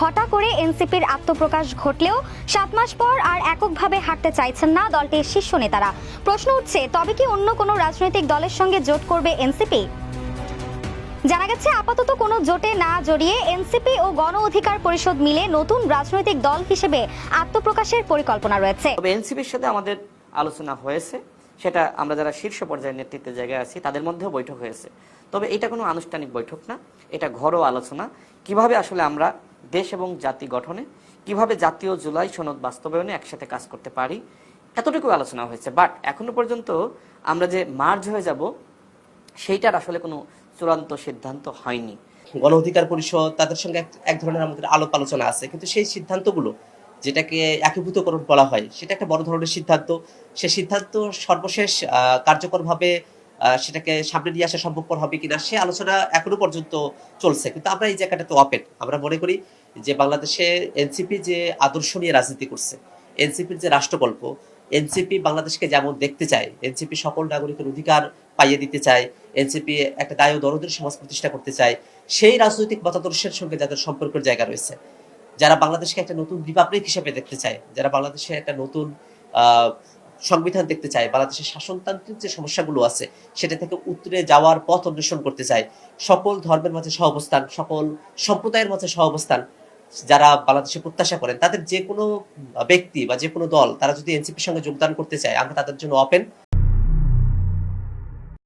হঠাৎ করে এনসিপির আত্মপ্রকাশ ঘটলেও সাত মাস পর আর এককভাবে হাঁটতে চাইছেন না দলটির শীর্ষ নেতারা। প্রশ্ন উঠছে, তবে কি অন্য কোনো রাজনৈতিক দলের সঙ্গে জোট করবে এনসিপি? জানা গেছে, আপাতত কোনো জোটে না জড়িয়ে এনসিপি ও গণ অধিকার পরিষদ মিলে নতুন রাজনৈতিক দল হিসেবে আত্মপ্রকাশের পরিকল্পনা রয়েছে। তবে এনসিপির সাথে আমাদের আলোচনা হয়েছে, সেটা আমরা যারা শীর্ষ পর্যায়ের নেতৃত্বের জায়গায় আছি, তাদের মধ্যেও বৈঠক হয়েছে। তবে এটা কোনো আনুষ্ঠানিক বৈঠক না, এটা ঘরোয়া আলোচনা। কীভাবে আসলে আমরা দেশ এবং জাতি গঠনে কীভাবে জাতীয় জুলাই সনদ বাস্তবায়নে একসাথে কাজ করতে পারি, এতটুকু আলোচনা হয়েছে। বাট এখনও পর্যন্ত আমরা যে মার্জ হয়ে যাব, সেইটার আসলে কোনো চূড়ান্ত সিদ্ধান্ত হয়নি। গণ অধিকার পরিষদ, তাদের সঙ্গে এক- ধরনের আমাদের আলোপ আলোচনা আছে। কিন্তু সেই সিদ্ধান্তগুলো যেটাকে একীভূতকরণ বলা হয়, সেটা একটা বড় ধরনের সিদ্ধান্ত। সে সিদ্ধান্ত সর্বশেষ কার্যকরভাবে সেটাকে সামনে নিয়ে আসা সম্ভবপর হবে কিনা, সে আলোচনা এখনও পর্যন্ত চলছে। কিন্তু আমরা এই জায়গাটাতে ওপেন আমরা মনে করি যে বাংলাদেশে এনসিপি যে আদর্শ নিয়ে রাজনীতি করছে, এনসিপির যে রাষ্ট্রকল্প, এনসিপি বাংলাদেশকে যেমন দেখতে চায়, এনসিপি সকল নাগরিকের অধিকার পাইয়ে দিতে চায়, এনসিপি একটা দায় দরদের সমাজ প্রতিষ্ঠা করতে চায়, সেই রাজনৈতিক মতাদর্শের সঙ্গে যাদের সম্পর্কের জায়গা রয়েছে, যারা বাংলাদেশকে একটা নতুন রিপাবলিক হিসেবে দেখতে চায়, যারা বাংলাদেশে একটা নতুন সংবিধান দেখতে চায়, বাংলাদেশের শাসনতান্ত্রিক যে সমস্যাগুলো আছে, সেটা থেকে উত্তরে যাওয়ার পথ অন্বেষণ করতে চায়, সকল ধর্মের মাঝে সহাবস্থান, সকল সম্প্রদায়ের মাঝে সহাবস্থান যারা বাংলাদেশে প্রত্যাশা করেন, তাদের যে কোনো ব্যক্তি বা যে কোনো দল, তারা যদি এনসিপির সঙ্গে যোগদান করতে চায় আমরা তাদের জন্য ওপেন